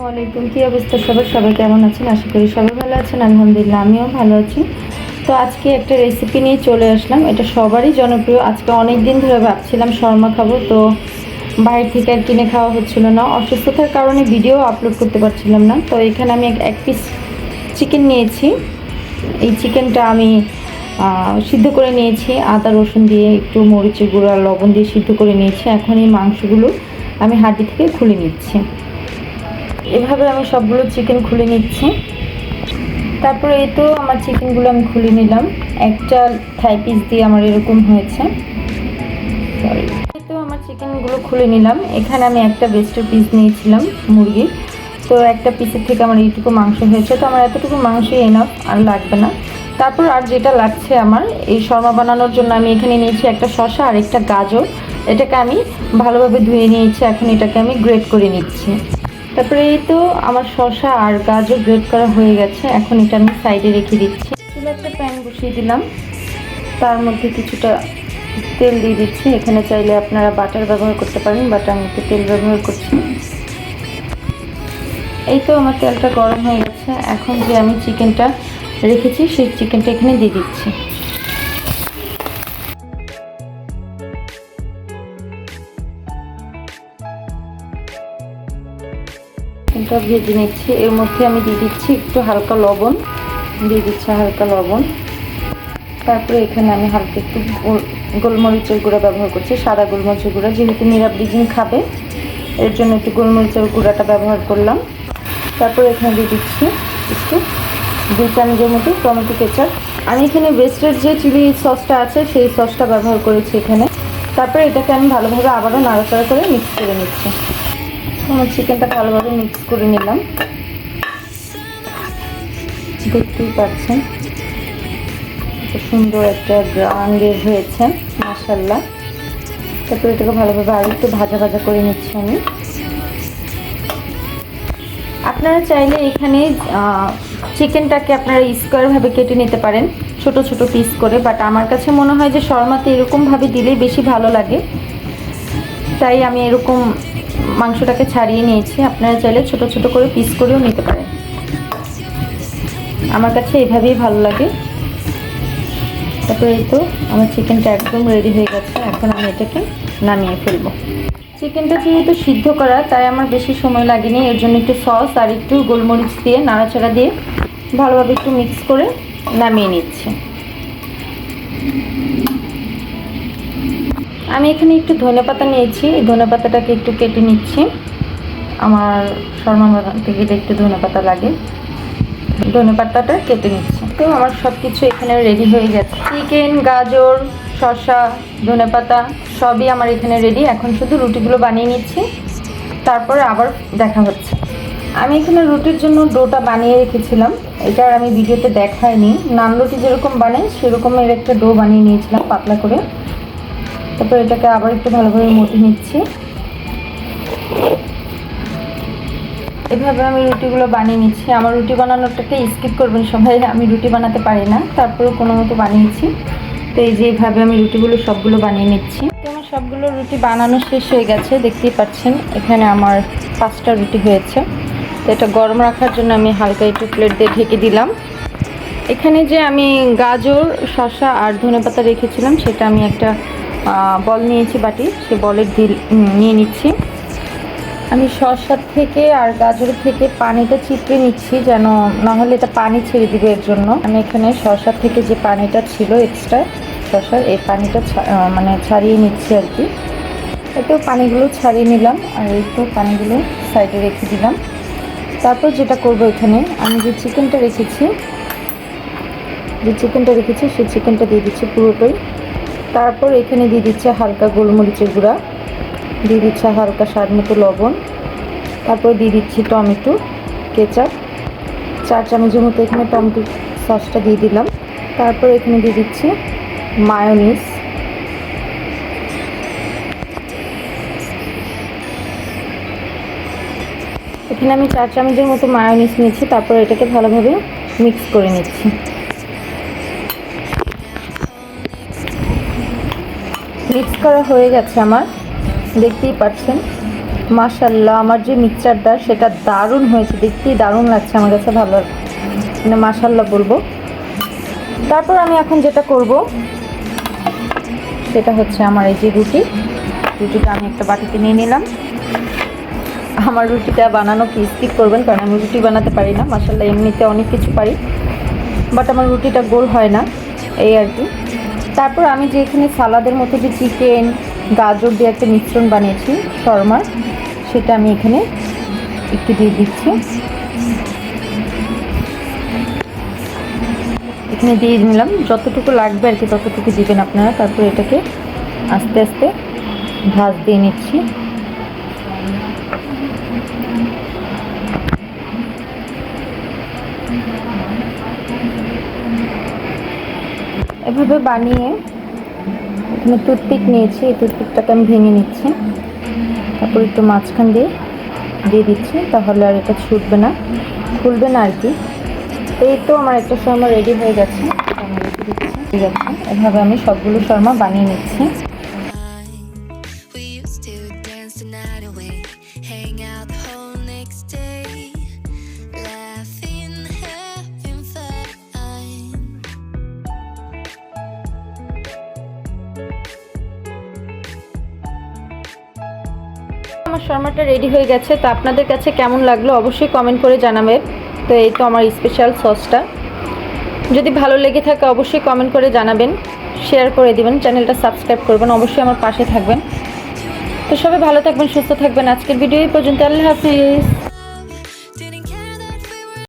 আলাইকুম। কি অবস্থা সবার? সবাই কেমন আছেন? আশা করি সবাই ভালো আছেন। আলহামদুলিল্লাহ, আমিও ভালো আছি। তো আজকে একটা রেসিপি নিয়ে চলে আসলাম। এটা সবারই জনপ্রিয়। আজকে অনেক দিন ধরে ভাবছিলাম শর্মা খাব, তো বাইরে থেকে আর কিনে খাওয়া হচ্ছিল না। অসুস্থতার কারণে ভিডিও আপলোড করতে পারছিলাম না। তো এখানে আমি এক- পিস চিকেন নিয়েছি। এই চিকেনটা আমি সিদ্ধ করে নিয়েছি। আদা, রসুন দিয়ে একটু মরিচের গুঁড়ো, লবণ দিয়ে সিদ্ধ করে নিয়েছি। এখন এই মাংসগুলো আমি হাড্ডি থেকে খুলে নিচ্ছি। এভাবে আমি সবগুলো চিকেন খুলে নিচ্ছি। তারপরে এই তো আমার চিকেনগুলো আমি খুলে নিলাম। একটা থাই পিস দিয়ে আমার এরকম হয়েছে। সরি তো আমার চিকেনগুলো খুলে নিলাম। এখানে আমি একটা বেস্টের পিস নিয়েছিলাম মুরগির তো একটা পিসের থেকে আমার এইটুকু মাংস হয়েছে। তো আমার এতটুকু মাংসই এনাফ আর লাগবে না। তারপর আর যেটা লাগছে আমার, এই শর্মা বানানোর জন্য আমি এখানে নিয়েছি একটা শসা আর একটা গাজর। এটাকে আমি ভালোভাবে ধুয়ে নিয়েছি। এখন এটাকে আমি গ্রেট করে নিচ্ছি। তারপরে এই তো আমার শসা আর গাজর গ্রেট করা হয়ে গেছে। এখন এটা আমি সাইডে রেখে দিচ্ছি। চুলে একটা প্যান বসিয়ে দিলাম। তার মধ্যে কিছুটা তেল দিয়ে দিচ্ছি। এখানে চাইলে আপনারা বাটার ব্যবহার করতে পারেন বাট আমি একটু তেল ব্যবহার করছি। এই তো আমার তেলটা গরম হয়ে গেছে। এখন যে আমি চিকেনটা রেখেছি, সেই চিকেনটা এখানে দিয়ে দিচ্ছি। চিকেনটা ভেজে নিচ্ছি। এর মধ্যে আমি দিয়ে দিচ্ছি একটু হালকা লবণ। দিয়ে দিচ্ছি হালকা লবণ। তারপরে এখানে আমি হালকা একটু গোল- গোলমরিচের গুঁড়া ব্যবহার করছি, সাদা গোলমরিচের গুঁড়া। যেহেতু নিরাপরিজিন খাবে, এর জন্য একটু গোলমরিচের গুঁড়াটা ব্যবহার করলাম। তারপরে এখানে দিয়ে দিচ্ছি একটু দুই চামচের মতো টমেটো কেচাপ। আমি এখানে বেস্টের যে চিলি সসটা আছে, সেই সসটা ব্যবহার করেছি এখানে। তারপরে এটাকে আমি ভালোভাবে আবারও নাড়াচাড়া করে মিক্স করে নিচ্ছি। আমার চিকেনটা ভালোভাবে মিক্স করে নিলাম। দেখতেই পাচ্ছেন সুন্দর একটা গ্রান হয়েছে মাসাল্লাহ তারপরে এটাকে ভালোভাবে আর একটু ভাজা ভাজা করে নিচ্ছি আমি। আপনারা চাইলে এখানে চিকেনটাকে আপনারা স্কোয়ারভাবে কেটে নিতে পারেন, ছোট ছোট পিস করে বাট আমার কাছে মনে হয় যে শর্মাতে এরকমভাবে দিলেই বেশি ভালো লাগে। তাই আমি এরকম মাংসটাকে ছাড়িয়ে নিয়েছি। আপনারা চাইলে ছোট ছোট করে পিস করেও নিতে পারেন। আমার কাছে এভাবেই ভালো লাগে। তারপরে তো আমার চিকেনটা একদম রেডি হয়ে গেছে। এখন আমি এটাকে নামিয়ে ফেলব। চিকেনটা যেহেতু সিদ্ধ করা, তাই আমার বেশি সময় লাগেনি। এর জন্য একটু সস আর একটু গোলমরিচ দিয়ে, নাড়াচাড়া দিয়ে ভালোভাবে একটু মিক্স করে নামিয়ে নিচ্ছি। আমি এখানে একটু ধনেপাতা নিয়েছি। এই ধনেপাতাটাকে একটু কেটে নিচ্ছি। আমার শর্মা থেকে একটু ধনেপাতা লাগে, ধনেপাতাটা কেটে নিচ্ছি। তো আমার সব কিছু এখানে রেডি হয়ে গেছে। চিকেন, গাজর, শসা, ধনেপাতা সবই আমার এখানে রেডি এখন শুধু রুটিগুলো বানিয়ে নিচ্ছি। তারপরে আবার দেখা হচ্ছে। আমি এখানে রুটির জন্য ডোটা বানিয়ে রেখেছিলাম। এটা আর আমি ভিডিওতে দেখাইনি। নান রুটি যেরকম বানাই, সেরকমের একটা ডো বানিয়ে নিয়েছিলাম পাতলা করে। তারপর এটাকে আবার একটু ভালোভাবে মতে নিচ্ছি। এভাবে আমি রুটিগুলো বানিয়ে নিচ্ছি। আমার রুটি বানানোটাকে স্কিপ করবেন সবাই, আমি রুটি বানাতে পারি না। তারপরেও কোনো মতো বানিয়েছি। তো এই যে এইভাবে আমি রুটিগুলো সবগুলো বানিয়ে নিচ্ছি। আমার সবগুলো রুটি বানানো শেষ হয়ে গেছে, দেখতেই পাচ্ছেন এখানে আমার পাঁচটা রুটি হয়েছে। তো এটা গরম রাখার জন্য আমি হালকা একটু প্লেট দিয়ে ঢেকে দিলাম। এখানে যে আমি গাজর, শসা আর ধনেপাতা রেখেছিলাম, সেটা আমি একটা বল নিয়েছি বাটি, সে বলের দিল নিয়ে নিচ্ছি। আমি শসার থেকে আর গাজরের থেকে পানিটা চিপড়ে নিচ্ছি যেন না হলে এটা পানি ছেড়ে দিবে এর জন্য। আমি এখানে শসার থেকে যে পানিটা ছিল এক্সট্রা শসার এই পানিটা মানে ছাড়িয়ে নিচ্ছি আর কি। এতেও পানিগুলো ছাড়িয়ে নিলাম আর এই তো পানিগুলো সাইডে রেখে দিলাম। তারপর যেটা করব এখানে, আমি যে চিকেনটা রেখেছি, যে চিকেনটা রেখেছি সেই চিকেনটা দিয়ে দিচ্ছি পুরোটাই। তারপর এখানে দিয়ে দিচ্ছে হালকা গোলমরিচের গুঁড়া। দিয়ে দিচ্ছে হালকা স্বাদ মতো লবণ। তারপর দিয়ে দিচ্ছি টমেটো, কেচাপ। চার চামচের মতো এখানে টমেটো সসটা দিয়ে দিলাম। তারপর এখানে দিয়ে দিচ্ছি মায়োনিজ এখানে আমি চার চামচের মতো মায়োনিস নিয়েছি, তারপর এটাকে ভালোভাবে মিক্স করে নিচ্ছি। মিক্স করা হয়ে গেছে আমার। দেখতেই পাচ্ছেন। মাশাল্লাহ আমার যে মিক্সচারটা, সেটা দারুণ হয়েছে। দেখতেই দারুণ লাগছে আমার কাছে ভালো। মানে মাশাল্লাহ বলব। তারপর আমি এখন যেটা করব, সেটা হচ্ছে আমার এই যে রুটি। রুটিটা আমি একটা বাটিতে নিয়ে নিলাম। আমার রুটিটা বানানো কি স্কিপ করবেন, কারণ আমি রুটি বানাতে পারি না। মাসাল্লাহ এমনিতে অনেক কিছু পারি। বাট আমার রুটিটা গোল হয় না, এই আর কি। তারপর আমি যে এখানে সালাদের মতো যে চিকেন গাজর দিয়ে একটা মিশ্রণ বানিয়েছি শর্মার সেটা আমি এখানে একটু দিয়ে দিচ্ছি। এখানে দিয়ে নিলাম যতটুকু লাগবে আর কি ততটুকু দিবেন আপনারা। তারপর এটাকে আস্তে আস্তে ভাজ দিয়ে নিচ্ছি। এভাবে বানিয়ে এখানে টুথপিক নিয়েছি। এই টুথপিকটাকে আমি ভেঙে নিচ্ছি। তারপর একটু মাঝখান দিয়ে দিয়ে দিচ্ছি, তাহলে আর এটা ছুটবে না, খুলবে না আর কি এই তো আমার একটা শর্মা রেডি হয়ে গেছে। এভাবে আমি সবগুলো শর্মা বানিয়ে নিচ্ছি। আমার শর্মাটা রেডি হয়ে গেছে, তো আপনাদের কাছে কেমন লাগল অবশ্যই কমেন্ট করে জানাবেন। তো এই তো আমার স্পেশাল সসটা যদি ভালো লেগে থাকে অবশ্যই কমেন্ট করে জানাবেন শেয়ার করে দিবেন চ্যানেলটা সাবস্ক্রাইব করবেন, অবশ্যই আমার পাশে থাকবেন। তো সবাই ভালো থাকবেন, সুস্থ থাকবেন। আজকের ভিডিও এই পর্যন্ত, আল্লাহ হাফিজ।